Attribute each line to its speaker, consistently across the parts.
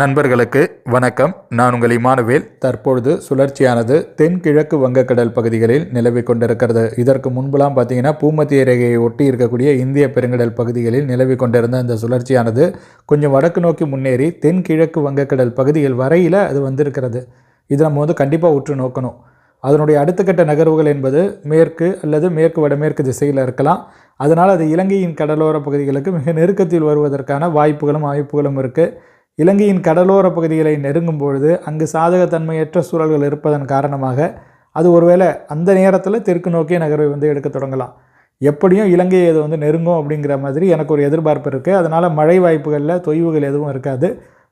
Speaker 1: நண்பர்களுக்கு வணக்கம். நான் உங்கள் இமானுவேல். தற்பொழுது சுழற்சியானது தென்கிழக்கு வங்கக்கடல் பகுதிகளில் நிலவி கொண்டிருக்கிறது. இதற்கு முன்புலாம் பார்த்தீங்கன்னா பூமத்திய ரேகையை ஒட்டி இருக்கக்கூடிய இந்திய பெருங்கடல் பகுதிகளில் நிலவி கொண்டிருந்த அந்த சுழற்சியானது கொஞ்சம் வடக்கு நோக்கி முன்னேறி தென்கிழக்கு வங்கக்கடல் பகுதிகள் வரையில் அது வந்திருக்கிறது. இது நம்ம வந்து கண்டிப்பாக உற்று நோக்கணும். அதனுடைய அடுத்த கட்ட நகர்வுகள் என்பது மேற்கு அல்லது மேற்கு வடமேற்கு திசையில் இருக்கலாம். அதனால் அது இலங்கையின் கடலோர பகுதிகளுக்கு மிக நெருக்கத்தில் வருவதற்கான வாய்ப்புகளும் வாய்ப்புகளும் இருக்குது இலங்கையின் கடலோர பகுதிகளை நெருங்கும் பொழுது அங்கு சாதகத்தன்மையற்ற சூழல்கள் இருப்பதன் காரணமாக அது ஒருவேளை அந்த நேரத்தில் தெற்கு நோக்கிய நகர்வை வந்து எடுக்க தொடங்கலாம். எப்படியும் இலங்கையை இது வந்து நெருங்கும் அப்படிங்கிற மாதிரி எனக்கு ஒரு எதிர்பார்ப்பு இருக்குது அதனால் மழை வாய்ப்புகளில் தொய்வுகள் எதுவும் இருக்காது.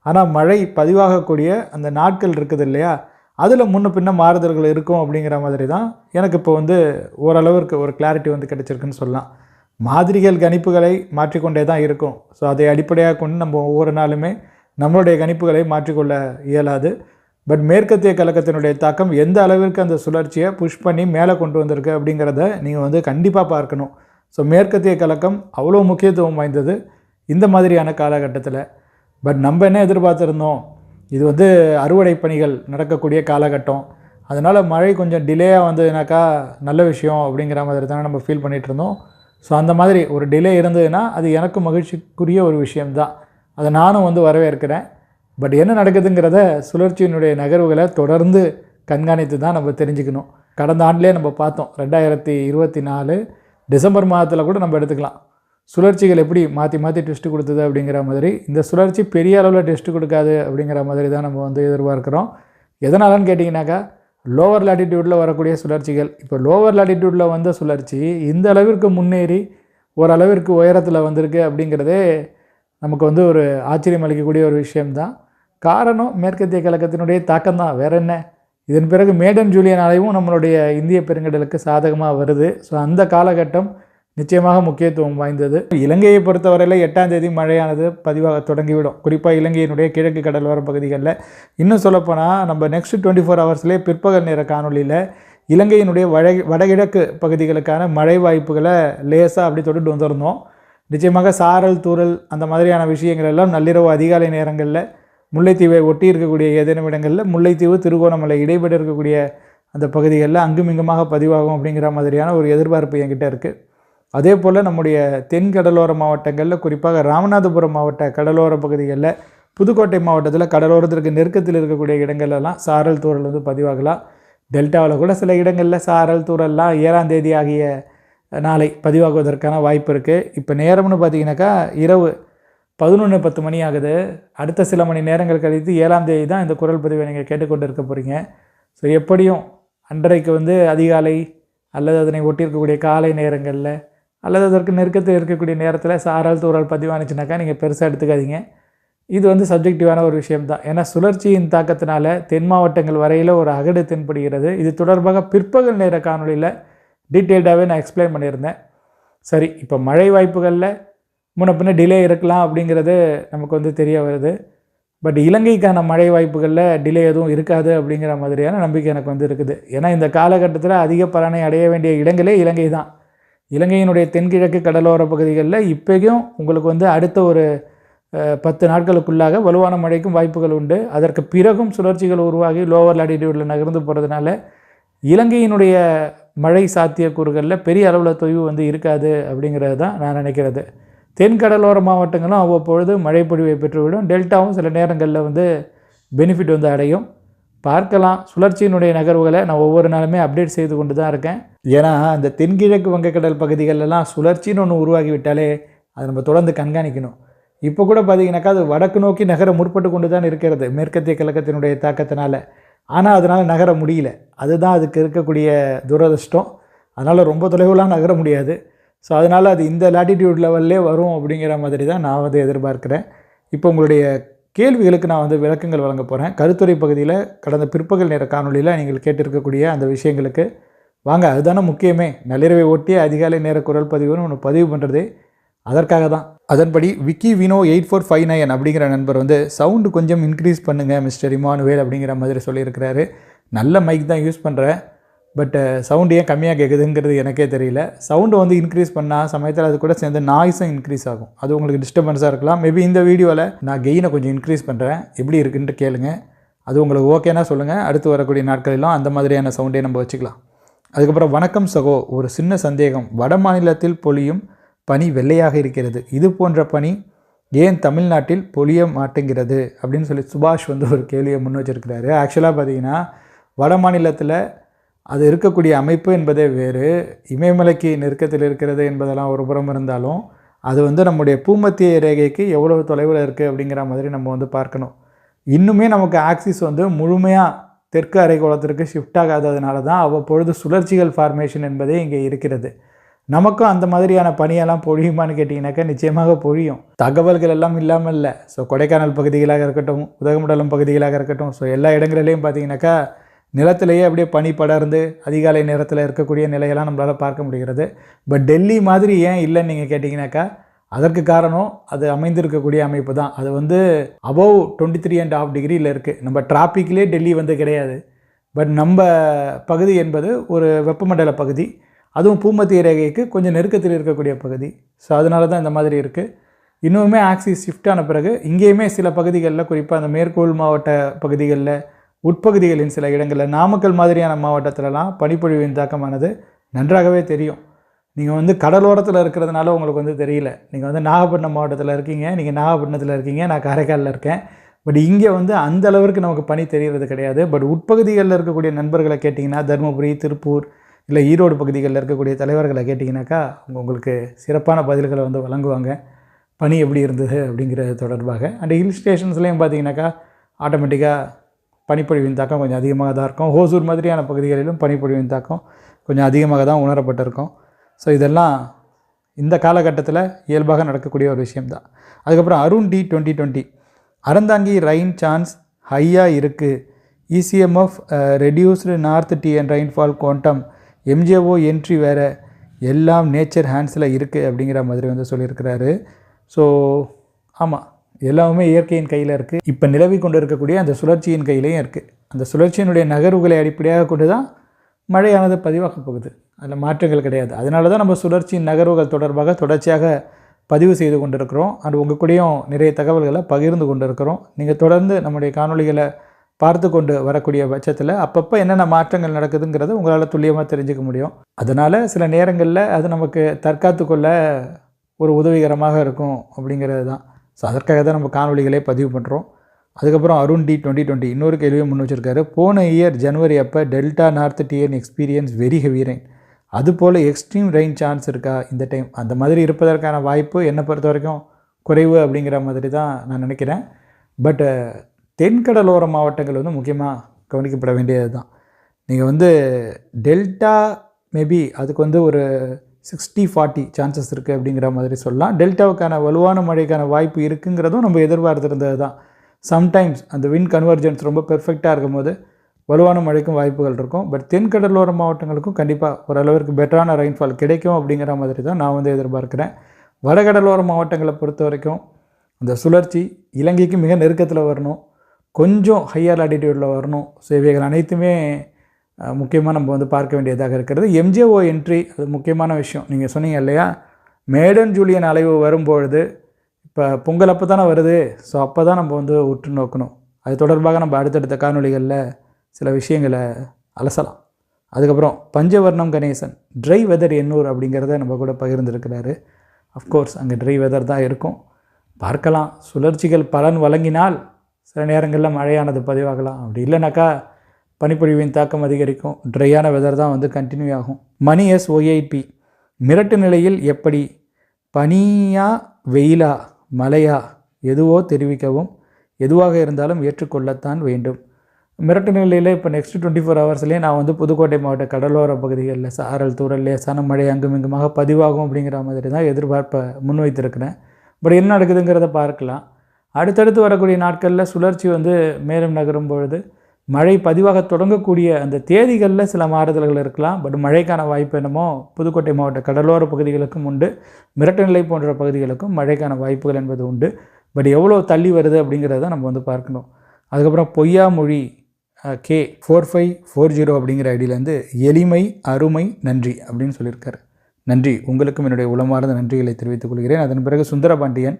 Speaker 1: ஆனால் மழை பதிவாகக்கூடிய அந்த நாட்கள் இருக்குது இல்லையா? அதில் முன்ன பின்ன மாறுதல்கள் இருக்கும் அப்படிங்கிற மாதிரி தான் எனக்கு இப்போ வந்து ஓரளவிற்கு ஒரு கிளாரிட்டி வந்து கிடைச்சிருக்குன்னு சொல்லலாம். மாதிரிகள் கணிப்புகளை மாற்றிக்கொண்டே தான் இருக்கும். ஸோ அதை அடிப்படையாக கொண்டு நம்ம ஒவ்வொரு நாளுமே நம்மளுடைய கணிப்புகளை மாற்றிக்கொள்ள இயலாது. பட் மேற்கத்திய கலக்கத்தினுடைய தாக்கம் எந்த அளவிற்கு அந்த சுழற்சியை புஷ் பண்ணி மேலே கொண்டு வந்திருக்கு அப்படிங்கிறத நீங்கள் வந்து கண்டிப்பாக பார்க்கணும். ஸோ மேற்கத்திய கலக்கம் அவ்வளோ முக்கியத்துவம் வாய்ந்தது இந்த மாதிரியான காலகட்டத்தில். பட் நம்ம என்ன எதிர்பார்த்துருந்தோம்? இது வந்து அறுவடை பணிகள் நடக்கக்கூடிய காலகட்டம். அதனால் மழை கொஞ்சம் டிலேயாக வந்ததுனாக்கா நல்ல விஷயம் அப்படிங்கிற மாதிரி தானே நம்ம ஃபீல் பண்ணிகிட்டு இருந்தோம். ஸோ அந்த மாதிரி ஒரு டிலே இருந்ததுன்னா அது எனக்கு மகிழ்ச்சிக்குரிய ஒரு விஷயம்தான். அதை நானும் வந்து வரவேற்கிறேன். பட் என்ன நடக்குதுங்கிறத சுழற்சியினுடைய நகர்வுகளை தொடர்ந்து கண்காணித்து தான் நம்ம தெரிஞ்சுக்கணும். கடந்த ஆண்டிலே நம்ம பார்த்தோம் ரெண்டாயிரத்தி இருபத்தி நாலு டிசம்பர் மாதத்தில் கூட நம்ம எடுத்துக்கலாம். சுழற்சிகள் எப்படி மாற்றி மாற்றி டெஸ்ட்டு கொடுத்தது அப்படிங்கிற மாதிரி இந்த சுழற்சி பெரிய அளவில் டெஸ்ட்டு கொடுக்காது அப்படிங்கிற மாதிரி தான் நம்ம வந்து எதிர்பார்க்குறோம். எதனாலன்னு கேட்டிங்கனாக்கா லோவர் லாட்டிடியூடில் வரக்கூடிய சுழற்சிகள். இப்போ லோவர் லாட்டிடியூடில் வந்த சுழற்சி இந்த அளவிற்கு முன்னேறி ஓரளவிற்கு உயரத்தில் வந்திருக்கு அப்படிங்கிறதே நமக்கு வந்து ஒரு ஆச்சரியம் அளிக்கக்கூடிய ஒரு விஷயம்தான். காரணம் மேற்கத்திய கழகத்தினுடைய தாக்கம் தான் வேற என்ன? இதன் பிறகு மேடன் ஜூலியன் அலைவும் நம்மளுடைய இந்திய பெருங்கடலுக்கு சாதகமாக வருது. ஸோ அந்த காலகட்டம் நிச்சயமாக முக்கியத்துவம் வாய்ந்தது. இலங்கையை பொறுத்தவரையில் எட்டாம் தேதி மழையானது பதிவாக தொடங்கிவிடும். குறிப்பாக இலங்கையினுடைய கிழக்கு கடலோர பகுதிகளில். இன்னும் சொல்லப்போனால் நம்ம நெக்ஸ்ட் டுவெண்ட்டி ஃபோர் ஹவர்ஸ்லேயே பிற்பகல் நேர காணொலியில் இலங்கையினுடைய வட வடகிழக்கு பகுதிகளுக்கான மழை வாய்ப்புகளை லேசாக அப்படி தொட்டுட்டு வந்திருந்தோம். நிச்சயமாக சாரல் தூறல் அந்த மாதிரியான விஷயங்கள் எல்லாம் நள்ளிரவு அதிகாலை நேரங்களில் முல்லைத்தீவை ஒட்டி இருக்கக்கூடிய ஏதேனும் இடங்களில் முல்லைத்தீவு திருகோணமலை இடைப்பட்டு இருக்கக்கூடிய அந்த பகுதிகளில் அங்குமிங்குமாக பதிவாகும் அப்படிங்கிற மாதிரியான ஒரு எதிர்பார்ப்பு என்கிட்ட இருக்குது அதே போல் நம்முடைய தென் கடலோர மாவட்டங்களில் குறிப்பாக ராமநாதபுரம் மாவட்ட கடலோர பகுதிகளில் புதுக்கோட்டை மாவட்டத்தில் கடலோரத்திற்கு நெருக்கத்தில் இருக்கக்கூடிய இடங்கள்லாம் சாரல் தூரல் வந்து பதிவாகலாம். டெல்டாவில் கூட சில இடங்களில் சாரல் தூரல்லாம் ஏழாம் தேதி ஆகிய நாளை பதிவாகுவதற்கான வாய்ப்பு இருக்குது இப்போ நேரம்னு பார்த்தீங்கன்னாக்கா இரவு பதினொன்று பத்து மணி ஆகுது. அடுத்த சில மணி நேரங்கள் கழித்து ஏழாம் தேதி தான் இந்த குரல் பதிவை நீங்கள் கேட்டுக்கொண்டு இருக்க போகிறீங்க ஸோ எப்படியும் அன்றைக்கு வந்து அதிகாலை அல்லது அதனை ஒட்டியிருக்கக்கூடிய காலை நேரங்களில் அல்லது அதற்கு நெருக்கத்தில் இருக்கக்கூடிய நேரத்தில் சாரல் தூறல் பதிவானுச்சுனாக்கா நீங்கள் பெருசாக எடுத்துக்காதீங்க. இது வந்து சப்ஜெக்டிவான ஒரு விஷயம் தான் ஏன்னா சுழற்சியின் தாக்கத்தினால தென் மாவட்டங்கள் வரையில் ஒரு அகடு தென்படுகிறது. இது தொடர்பாக பிற்பகல் நேர காணொலியில் டீட்டெயில்டாகவே நான் எக்ஸ்பிளைன் பண்ணியிருந்தேன். சரி இப்போ மழை வாய்ப்புகளில் முன்ன பின்ன டிலே இருக்கலாம் அப்படிங்கிறது நமக்கு வந்து தெரிய வருது. பட் இலங்கைக்கான மழை வாய்ப்புகளில் டிலே எதுவும் இருக்காது அப்படிங்கிற மாதிரியான நம்பிக்கை எனக்கு வந்து இருக்குது. ஏன்னா இந்த காலகட்டத்தில் அதிக பலனை அடைய வேண்டிய இடங்களே இலங்கை தான். இலங்கையினுடைய தென்கிழக்கு கடலோர பகுதிகளில் இப்போயும் உங்களுக்கு வந்து அடுத்த ஒரு பத்து நாட்களுக்குள்ளாக வலுவான மழைக்கும் வாய்ப்புகள் உண்டு. அதற்கு பிறகும் சுழற்சிகள் உருவாகி லோவர் லாட்டிடியூடில் நகர்ந்து போகிறதுனால இலங்கையினுடைய மழை சாத்தியக்கூறுகளில் பெரிய அளவில் தொய்வு வந்து இருக்காது அப்படிங்கிறது தான் நான் நினைக்கிறது. தென்கடலோர மாவட்டங்களும் அவ்வப்பொழுது மழை பொழிவை பெற்றுவிடும். டெல்டாவும் சில நேரங்களில் வந்து பெனிஃபிட் வந்து அடையும். பார்க்கலாம். சுழற்சியினுடைய நகர்வுகளை நான் ஒவ்வொரு நாளுமே அப்டேட் செய்து கொண்டு தான் இருக்கேன். ஏன்னா அந்த தென்கிழக்கு வங்கக்கடல் பகுதிகளெல்லாம் சுழற்சின்னு ஒன்று உருவாகிவிட்டாலே அதை நம்ம தொடர்ந்து கண்காணிக்கணும். இப்போ கூட பார்த்தீங்கன்னாக்கா அது வடக்கு நோக்கி நகர முற்பட்டு கொண்டு தான் இருக்கிறது. மேற்கத்திய கழகத்தினுடைய தாக்கத்தினால. ஆனால் அதனால் நகர முடியல. அதுதான் அதுக்கு இருக்கக்கூடிய துரதிர்ஷ்டம். அதனால் ரொம்ப தொலைவுலாம் நகர முடியாது. ஸோ அதனால் அது இந்த லாட்டிடியூட் லெவல்லே வரும் அப்படிங்கிற மாதிரி தான் நான் வந்து எதிர்பார்க்குறேன். இப்போ உங்களுடைய கேள்விகளுக்கு நான் வந்து விளக்கங்கள் வழங்க போகிறேன் கருத்துரை பகுதியில் கடந்த பிற்பகல் நேர காணொலியில் நீங்கள் கேட்டிருக்கக்கூடிய அந்த விஷயங்களுக்கு வாங்க அதுதானே முக்கியமே. நள்ளிரவை ஒட்டி அதிகாலை நேர குரல் பதிவுன்னு ஒன்று பதிவு பண்ணுறதே அதற்காக தான் அதன்படி Vicky Vino eight four five nine அப்படிங்கிற நண்பர் வந்து சவுண்டு கொஞ்சம் இன்க்ரீஸ் பண்ணுங்கள் மிஸ்டர் இமானுவேல் அப்படிங்கிற மாதிரி சொல்லியிருக்கிறாரு. நல்ல மைக் தான் யூஸ் பண்ணுறேன் பட் சவுண்டு ஏன் கம்மியாக கேட்குதுங்கிறது எனக்கே தெரியல. சவுண்டு வந்து இன்க்ரீஸ் பண்ணால் சமயத்தில் அது கூட சேர்ந்து நாய்ஸும் இன்க்ரீஸ் ஆகும். அது உங்களுக்கு டிஸ்டர்பன்ஸாக இருக்கலாம். மேபி இந்த வீடியோவில் நான் கெயினை கொஞ்சம் இன்க்ரீஸ் பண்ணுறேன் எப்படி இருக்குன்ட்டு கேளுங்க. அது உங்களுக்கு ஓகேனா சொல்லுங்கள் அடுத்து வரக்கூடிய நாட்களிலும் அந்த மாதிரியான சவுண்டே நம்ம வச்சுக்கலாம். அதுக்கப்புறம் வணக்கம் சகோ. ஒரு சின்ன சந்தேகம். வட மாநிலத்தில் பொழியும் பனி வெள்ளையாக இருக்கிறது. இது போன்ற பனி ஏன் தமிழ்நாட்டில் பொழிய மாட்டேங்கிறது? அப்படின்னு சொல்லி சுபாஷ் வந்து ஒரு கேள்வியை முன் வச்சிருக்கிறாரு. ஆக்சுவலாக பார்த்தீங்கன்னா வட மாநிலத்தில் அது இருக்கக்கூடிய அமைப்பு என்பதே வேறு. இமயமலைக்கு நெருக்கத்தில் இருக்கிறது என்பதெல்லாம் ஒரு புறம் இருந்தாலும் அது வந்து நம்முடைய பூமத்திய ரேகைக்கு எவ்வளவு தொலைவில் இருக்குது அப்படிங்கிற மாதிரி நம்ம வந்து பார்க்கணும். இன்னுமே நமக்கு ஆக்சிஸ் வந்து முழுமையாக தெற்கு அரைக்கோளத்திற்கு ஷிஃப்ட் ஆகாததுனால தான் அவ்வப்பொழுது சுழற்சிகள் ஃபார்மேஷன் என்பதே இங்கே இருக்கிறது. நமக்கும் அந்த மாதிரியான பனியெல்லாம் பொழியுமான்னு கேட்டிங்கனாக்கா நிச்சயமாக பொழியும். தகவல்கள் எல்லாம் இல்லாமல் இல்லை. ஸோ கொடைக்கானல் பகுதிகளாக இருக்கட்டும் உதகமண்டலம் பகுதிகளாக இருக்கட்டும் ஸோ எல்லா இடங்களிலையும் பார்த்தீங்கன்னாக்கா நிலத்திலேயே அப்படியே பனி படர்ந்து அதிகாலை நேரத்தில் இருக்கக்கூடிய நிலையெல்லாம் நம்மளால் பார்க்க முடிகிறது. பட் டெல்லி மாதிரி ஏன் இல்லைன்னு நீங்கள் கேட்டிங்கனாக்கா அதற்கு காரணம் அது அமைந்திருக்கக்கூடிய அமைப்பு தான். அது வந்து above twenty three and half டிகிரியில் இருக்குது நம்ம டிராபிக்லேயே டெல்லி வந்து கிடையாது. பட் நம்ம பகுதி என்பது ஒரு வெப்பமண்டல பகுதி. அதுவும் பூமத்திய ரேகைக்கு கொஞ்சம் நெருக்கத்தில் இருக்கக்கூடிய பகுதி. ஸோ அதனால தான் இந்த மாதிரி இருக்குது இன்னுமே ஆக்சிஸ் ஷிஃப்ட் ஆன பிறகு இங்கேயுமே சில பகுதிகளில் குறிப்பாக அந்த மேற்கோள் மாவட்ட பகுதிகளில் உட்பகுதிகளின் சில இடங்களில் நாமக்கல் மாதிரியான மாவட்டத்திலலாம் பனிப்பொழிவின் தாக்கமானது நன்றாகவே தெரியும். நீங்கள் வந்து கடலோரத்தில் இருக்கிறதுனால உங்களுக்கு வந்து தெரியல. நீங்கள் வந்து நாகப்பட்டினம் மாவட்டத்தில் இருக்கீங்க நீங்கள் நாகப்பட்டினத்தில் இருக்கீங்க நான் காரைக்காலில் இருக்கேன். பட் இங்கே வந்து அந்த அளவிற்கு நமக்கு பனி தெரிகிறது கிடையாது. பட் உட்பகுதிகளில் இருக்கக்கூடிய நண்பர்களை கேட்டிங்கன்னா தருமபுரி திருப்பூர் இல்லை ஈரோடு பகுதிகளில் இருக்கக்கூடிய தலைவர்களை கேட்டிங்கனாக்கா அவங்க உங்களுக்கு சிறப்பான பதில்களை வந்து வழங்குவாங்க. பனி எப்படி இருந்தது அப்படிங்கிறது தொடர்பாக. அண்ட் ஹில் ஸ்டேஷன்ஸ்லேயும் பார்த்தீங்கன்னாக்கா ஆட்டோமேட்டிக்காக பனிப்பொழிவின் தாக்கம் கொஞ்சம் அதிகமாக தான் இருக்கும். ஹோசூர் மாதிரியான பகுதிகளிலும் பனிப்பொழிவின் தாக்கம் கொஞ்சம் அதிகமாக தான் உணரப்பட்டிருக்கும். ஸோ இதெல்லாம் இந்த காலகட்டத்தில் இயல்பாக நடக்கக்கூடிய ஒரு விஷயம்தான். அதுக்கப்புறம் Arun D twenty twenty. Aranthangi rain chance ஹையாக இருக்குது ECMF reduced north D and rainfall quantum MJO entry வேறு எல்லாம் நேச்சர் ஹேண்ட்ஸில் இருக்குது அப்படிங்கிற மாதிரி வந்து சொல்லியிருக்கிறாரு. ஸோ ஆமாம் எல்லாமே இயற்கையின் கையில் இருக்குது இப்போ நிலவி கொண்டு இருக்கக்கூடிய அந்த சுழற்சியின் கையிலையும் இருக்குது அந்த சுழற்சியினுடைய நகர்வுகளை அடிப்படையாக கொண்டு தான் மழையானது பதிவாக போகுது. அதில் மாற்றங்கள் கிடையாது. அதனால தான் நம்ம சுழற்சியின் நகர்வுகள் தொடர்பாக தொடர்ச்சியாக பதிவு செய்து கொண்டிருக்கிறோம். அண்ட் உங்கள் கூடயும் நிறைய தகவல்களை பகிர்ந்து கொண்டிருக்கிறோம். நீங்கள் தொடர்ந்து நம்முடைய காணொளிகளை பார்த்து கொண்டு வரக்கூடிய பட்சத்தில் அப்பப்போ என்னென்ன மாற்றங்கள் நடக்குதுங்கிறத உங்களால் துல்லியமாக தெரிஞ்சுக்க முடியும். அதனால் சில நேரங்களில் அது நமக்கு தற்காத்து கொள்ள ஒரு உதவிகரமாக இருக்கும் அப்படிங்கிறது தான். ஸோ அதற்காக தான் நம்ம காணொளிகளே பதிவு பண்ணுறோம் அதுக்கப்புறம் அருண் டி டுவெண்ட்டி டுவெண்ட்டி இன்னொரு கேள்வியும் முன் வச்சிருக்காரு. போன இயர் ஜனவரி அப்போ delta north TN experience very heavy rain அதுபோல் எக்ஸ்ட்ரீம் ரெயின் சான்ஸ் இருக்கா இந்த டைம்? அந்த மாதிரி இருப்பதற்கான வாய்ப்பு என்னை பொறுத்த வரைக்கும் குறைவு அப்படிங்கிற மாதிரி தான் நான் நினைக்கிறேன். பட்டு தென்கடலோர மாவட்டங்கள் வந்து முக்கியமாக கவனிக்கப்பட வேண்டியது தான் நீங்கள் வந்து டெல்டா மேபி அதுக்கு வந்து ஒரு சிக்ஸ்டி ஃபார்ட்டி சான்சஸ் இருக்குது அப்படிங்கிற மாதிரி சொல்லலாம். டெல்டாவுக்கான வலுவான மழைக்கான வாய்ப்பு இருக்குங்கிறதும் நம்ம எதிர்பார்த்துருந்தது தான் சம்டைம்ஸ் அந்த வின் கன்வர்ஜென்ஸ் ரொம்ப பெர்ஃபெக்டாக இருக்கும்போது வலுவான மழைக்கும் வாய்ப்புகள் இருக்கும். பட் தென்கடலோர மாவட்டங்களுக்கும் கண்டிப்பாக ஓரளவிற்கு பெட்டரான ரெயின்ஃபால் கிடைக்கும் அப்படிங்கிற மாதிரி தான் நான் வந்து எதிர்பார்க்குறேன். வடகடலோர மாவட்டங்களை பொறுத்த வரைக்கும் அந்த சுழற்சி இலங்கைக்கு மிக நெருக்கத்தில் வரணும். கொஞ்சம் ஹையர் ஆட்டிடியூடில் வரணும். ஸோ இவைகள் அனைத்துமே முக்கியமாக நம்ம வந்து பார்க்க வேண்டியதாக இருக்கிறது. எம்ஜிஓ என்ட்ரி அது முக்கியமான விஷயம். நீங்கள் சொன்னீங்க இல்லையா? மேடன் ஜூலியன் அலைவு வரும்பொழுது இப்போ பொங்கல் அப்போ தானே வருது. ஸோ அப்போ தான் நம்ம வந்து உற்று நோக்கணும். அது தொடர்பாக நம்ம அடுத்தடுத்த காணொளிகளில் சில விஷயங்களை அலசலாம். அதுக்கப்புறம் பஞ்சவர்ணம் கணேசன் ட்ரை வெதர் எண்ணூர் அப்படிங்கிறத நம்ம கூட பகிர்ந்துருக்கிறாரு. அஃப்கோர்ஸ் அங்கே ட்ரை வெதர் தான் இருக்கும். பார்க்கலாம். சுழற்சிகள் பலன் வழங்கினால் சில நேரங்களில் மழையானது பதிவாகலாம். அப்படி இல்லைனாக்கா பனிப்பொழிவின் தாக்கம் அதிகரிக்கும். ட்ரையான வெதர் தான் வந்து கண்டினியூ ஆகும். மணி எஸ் ஒய்ஐபி மிரட்டு நிலையில் எப்படி? பனியா வெயிலா மழையா? எதுவோ தெரிவிக்கவும் எதுவாக இருந்தாலும் ஏற்றுக்கொள்ளத்தான் வேண்டும். மிரட்டு நிலையில் இப்போ நெக்ஸ்ட் டுவெண்ட்டி ஃபோர் ஹவர்ஸ்லேயே நான் வந்து புதுக்கோட்டை மாவட்ட கடலோர பகுதிகளில் சாரல் தூரல் லேசான மழை அங்கும் இங்குமாக பதிவாகும் அப்படிங்கிற மாதிரி தான் எதிர்பார்ப்பை முன்வைத்திருக்கிறேன். பட் என்ன நடக்குதுங்கிறத பார்க்கலாம். அடுத்தடுத்து வரக்கூடிய நாட்களில் சுழற்சி வந்து மேலும் நகரும் பொழுது மழை பதிவாக தொடங்கக்கூடிய அந்த தேதிகளில் சில மாறுதல்கள் இருக்கலாம். பட் மழைக்கான வாய்ப்பு என்னமோ புதுக்கோட்டை மாவட்ட கடலோர பகுதிகளுக்கும் உண்டு. மிரட்டநிலை போன்ற பகுதிகளுக்கும் மழைக்கான வாய்ப்புகள் என்பது உண்டு. பட் எவ்வளோ தள்ளி வருது அப்படிங்கிறத நம்ம வந்து பார்க்கணும். அதுக்கப்புறம் Poyyamozhi K four five four zero அப்படிங்கிற ஐடியிலேருந்து எளிமை அருமை நன்றி அப்படின்னு சொல்லியிருக்காரு. நன்றி. உங்களுக்கும் என்னுடைய உளமார்ந்த நன்றிகளை தெரிவித்துக் கொள்கிறேன். அதன் பிறகு சுந்தரபாண்டியன்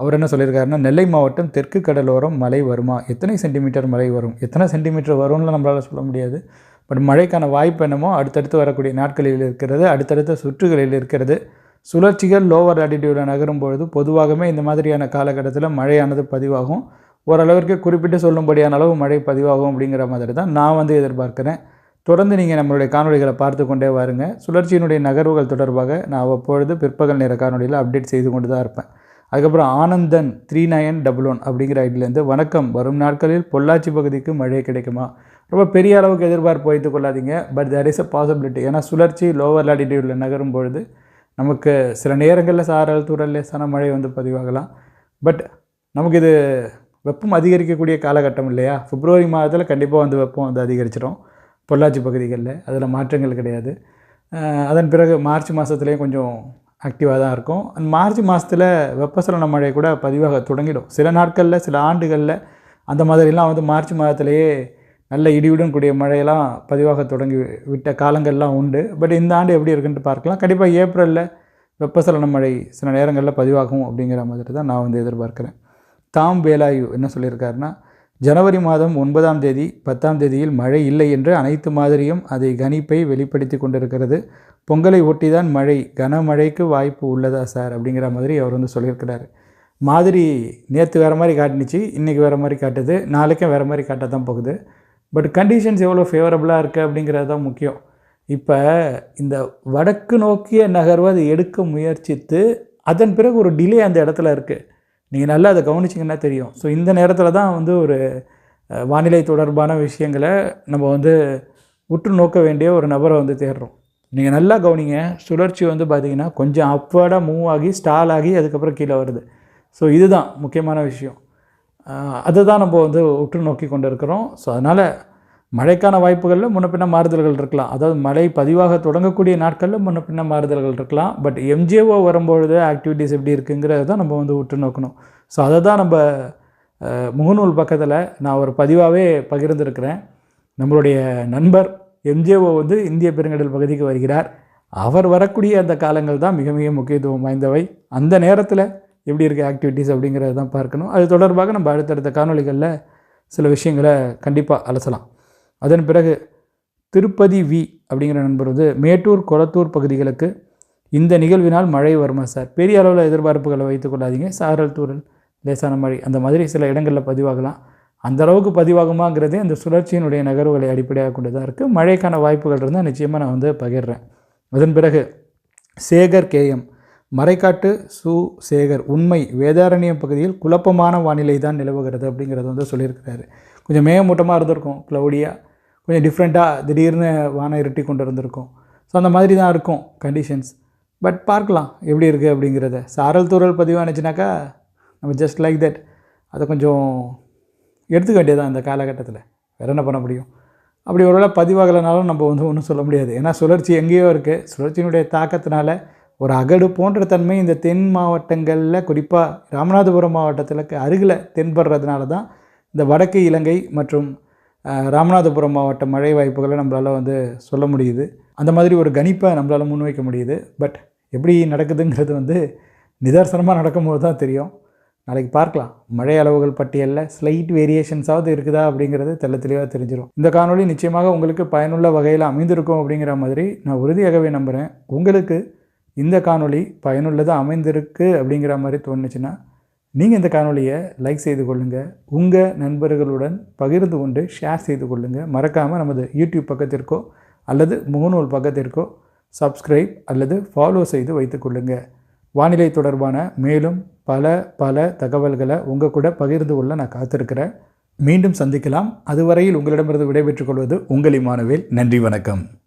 Speaker 1: அவர் என்ன சொல்லியிருக்காருன்னா நெல்லை மாவட்டம் தெற்கு கடலோரம் மழை வருமா? எத்தனை சென்டிமீட்டர் மழை வரும்? எத்தனை சென்டிமீட்டர் வரும்னு நம்மளால் சொல்ல முடியாது. பட் மழைக்கான வாய்ப்பு என்னமோ அடுத்தடுத்து வரக்கூடிய நாட்களில் இருக்கிறது அடுத்தடுத்த சுற்றுகளில் இருக்கிறது. சுழற்சிகள் லோவர் ஆட்டிடியூடில் நகரும் பொழுது பொதுவாகவே இந்த மாதிரியான காலகட்டத்தில் மழையானது பதிவாகும். ஓரளவிற்கு குறிப்பிட்டு சொல்லும்படியான அளவு மழை பதிவாகும் அப்படிங்கிற மாதிரி தான் நான் வந்து எதிர்பார்க்குறேன். தொடர்ந்து நீங்கள் நம்மளுடைய காணொலிகளை பார்த்து கொண்டே வாருங்க. சுழற்சியினுடைய நகர்வுகள் தொடர்பாக நான் அவ்வப்பொழுது பிற்பகல் நேர காணொலியில் அப்டேட் செய்து கொண்டு தான் இருப்பேன். அதுக்கப்புறம் Anandan three nine double one அப்படிங்கிற ஐடிலேருந்து வணக்கம் வரும் நாட்களில் பொள்ளாச்சி பகுதிக்கு மழை கிடைக்குமா? ரொம்ப பெரிய அளவுக்கு எதிர்பார்ப்பு வைத்துக் கொள்ளாதீங்க but there is a possibility ஏன்னா சுழற்சி லோவர் லாட்டிடியூடில் நகரும் பொழுது நமக்கு சில நேரங்களில் சாரல் தூரல் லேசான மழை வந்து பதிவாகலாம். பட் நமக்கு இது வெப்பம் அதிகரிக்கக்கூடிய காலகட்டம் இல்லையா? பிப்ரவரி மாதத்தில் கண்டிப்பாக வந்து வெப்பம் வந்து அதிகரிச்சிடும். பொள்ளாச்சி பகுதிகளில் அதில் மாற்றங்கள் கிடையாது. அதன் பிறகு மார்ச் மாதத்துலேயும் கொஞ்சம் ஆக்டிவாக தான் இருக்கும். அந்த மார்ச் மாதத்தில் வெப்பசலன மழை கூட பதிவாக தொடங்கிடும். சில நாட்களில் சில ஆண்டுகளில் அந்த மாதிரிலாம் வந்து மார்ச் மாதத்திலேயே நல்ல இடியுடன் கூடிய மழையெல்லாம் பதிவாக தொடங்கி விட்ட காலங்கள்லாம் உண்டு. பட் இந்த ஆண்டு எப்படி இருக்குன்ட்டு பார்க்கலாம். கண்டிப்பாக ஏப்ரலில் வெப்பசலன மழை சில நேரங்களில் பதிவாகும் அப்படிங்கிற மாதிரி தான் நான் வந்து எதிர்பார்க்குறேன். தாம் வேலாயு என்ன சொல்லியிருக்காருன்னா ஜனவரி மாதம் ஒன்பதாம் தேதி பத்தாம் தேதியில் மழை இல்லை என்று அனைத்து மாதிரியும் அதை கணிப்பை வெளிப்படுத்தி கொண்டிருக்கிறது. பொங்கலை ஒட்டி தான் மழை கனமழைக்கு வாய்ப்பு உள்ளதா சார்? அப்படிங்கிற மாதிரி அவர் வந்து சொல்லியிருக்கிறாரு. மாதிரி நேற்று வேறு மாதிரி காட்டுனுச்சு இன்றைக்கி வேறு மாதிரி காட்டுது நாளைக்கும் வேறு மாதிரி காட்ட தான் போகுது. பட் கண்டிஷன்ஸ் எவ்வளோ ஃபேவரபுளாக இருக்குது அப்படிங்கிறது தான் முக்கியம். இப்போ இந்த வடக்கு நோக்கிய நகர்வை அதை எடுக்க முயற்சித்து அதன் பிறகு ஒரு டிலே அந்த இடத்துல இருக்குது நீங்கள் நல்லா அதை கவனிச்சிங்கன்னா தெரியும். ஸோ இந்த நேரத்தில் தான் வந்து ஒரு வானிலை தொடர்பான விஷயங்களை நம்ம வந்து உற்று நோக்க வேண்டிய ஒரு நபரை வந்து தேடுறோம். நீங்கள் நல்லா கவனிங்க. சுழற்சி வந்து பார்த்திங்கன்னா கொஞ்சம் அப்வர்டாக மூவ் ஆகி ஸ்டால் ஆகி அதுக்கப்புறம் கீழே வருது. ஸோ இதுதான் முக்கியமான விஷயம். அதை தான் நம்ம வந்து உற்று நோக்கி கொண்டு இருக்கிறோம் ஸோ அதனால் மழைக்கான வாய்ப்புகளில் முன்ன பின்ன மாறுதல்கள் இருக்கலாம். அதாவது மழை பதிவாக தொடங்கக்கூடிய நாட்களில் முன்ன பின்ன மாறுதல்கள் இருக்கலாம். பட் எம்ஜிஓ வரும்பொழுது ஆக்டிவிட்டீஸ் எப்படி இருக்குங்கிறத தான் நம்ம வந்து உற்று நோக்கணும். ஸோ அதை தான் நம்ம முகநூல் பக்கத்தில் நான் ஒரு பதிவாகவே பகிர்ந்திருக்கிறேன். நம்மளுடைய நண்பர் எம்ஜிஓ வந்து இந்திய பெருங்கடல் பகுதிக்கு வருகிறார். அவர் வரக்கூடிய அந்த காலங்கள் தான் மிக மிக முக்கியத்துவம் வாய்ந்தவை. அந்த நேரத்தில் எப்படி இருக்குது ஆக்டிவிட்டீஸ் அப்படிங்கிறத தான் பார்க்கணும். அது தொடர்பாக நம்ம அடுத்தடுத்த காணொளிகளில் சில விஷயங்களை கண்டிப்பாக அலசலாம். அதன் பிறகு திருப்பதி வி அப்படிங்கிற நண்பர் வந்து மேட்டூர் கொளத்தூர் பகுதிகளுக்கு இந்த நிகழ்வினால் மழை வருமா சார்? பெரிய அளவில் எதிர்பார்ப்புகளை வைத்துக் கொள்ளாதீங்க. சாரல் தூரல் லேசான மழை. அந்த மாதிரி சில இடங்களில் பதிவாகலாம். அந்த அளவுக்கு பதிவாகுமாங்கிறதே அந்த சுழற்சியினுடைய நகர்வுகளை அடிப்படையாக கொண்டு தான் இருக்குது மழைக்கான வாய்ப்புகள் இருந்தால் நிச்சயமாக நான் வந்து பகிர்றேன். அதன் பிறகு சேகர் கேஎம் மறைக்காட்டு சு. சேகர். உண்மை வேதாரண்யம் பகுதியில் குழப்பமான வானிலை தான் நிலவுகிறது அப்படிங்கிறத வந்து சொல்லியிருக்கிறாரு. கொஞ்சம் மேகமூட்டமாக இருந்திருக்கும். க்ளவுடியாக கொஞ்சம் டிஃப்ரெண்ட்டாக திடீர்னு வானம் இருட்டி கொண்டு இருந்திருக்கும் ஸோ அந்த மாதிரி தான் இருக்கும் கண்டிஷன்ஸ் பட் பார்க்கலாம் எப்படி இருக்குது அப்படிங்கிறத. சாரல் தூரல் பதிவானுச்சுனாக்கா நம்ம ஜஸ்ட் லைக் தட் அதை கொஞ்சம் எடுத்துக்க வேண்டியதான் இந்த காலகட்டத்தில். வேறு என்ன பண்ண முடியும்? அப்படி ஒருவேளை பதிவாகலைனாலும் நம்ம வந்து ஒன்றும் சொல்ல முடியாது. ஏன்னா சுழற்சி எங்கேயோ இருக்குது சுழற்சியினுடைய தாக்கத்தினால ஒரு அகடு போன்ற தன்மை இந்த தென் மாவட்டங்களில் குறிப்பாக ராமநாதபுரம் மாவட்டத்தில் அருகில் தென்படுறதுனால தான் இந்த வடக்கு இலங்கை மற்றும் ராமநாதபுரம் மாவட்ட மழை வாய்ப்புகளை நம்மளால் வந்து சொல்ல முடியுது. அந்த மாதிரி ஒரு கணிப்பை நம்மளால் முன்வைக்க முடியுது. பட் எப்படி நடக்குதுங்கிறது வந்து நிதர்சனமாக நடக்கும்போது தான் தெரியும். நாளைக்கு பார்க்கலாம். மழை அளவுகள் பட்டியலில் ஸ்லைட் வேரியேஷன்ஸாவது இருக்குதா அப்படிங்கிறது தெல்ல தெளிவாக தெரிஞ்சிடும் இந்த காணொலி நிச்சயமாக உங்களுக்கு பயனுள்ள வகையில் அமைந்திருக்கும் அப்படிங்கிற மாதிரி நான் உறுதியாகவே நம்புகிறேன் உங்களுக்கு இந்த காணொளி பயனுள்ளதாக அமைந்திருக்கு அப்படிங்கிற மாதிரி தோணுச்சுன்னா நீங்கள் இந்த காணொலியை லைக் செய்து கொள்ளுங்கள் உங்கள் நண்பர்களுடன் பகிர்ந்து கொண்டு ஷேர் செய்து கொள்ளுங்கள் மறக்காமல் நமது யூடியூப் பக்கத்திற்கோ அல்லது முகநூல் பக்கத்திற்கோ சப்ஸ்கிரைப் அல்லது ஃபாலோ செய்து வைத்துக்கொள்ளுங்கள் வானிலை தொடர்பான மேலும் பல பல தகவல்களை உங்கள் கூட பகிர்ந்து கொள்ள நான் காத்திருக்கிறேன். மீண்டும் சந்திக்கலாம். அதுவரையில் உங்களிடமிருந்து விடைபெற்றுக் கொள்வது உங்கள் இமானுவேல். நன்றி வணக்கம்.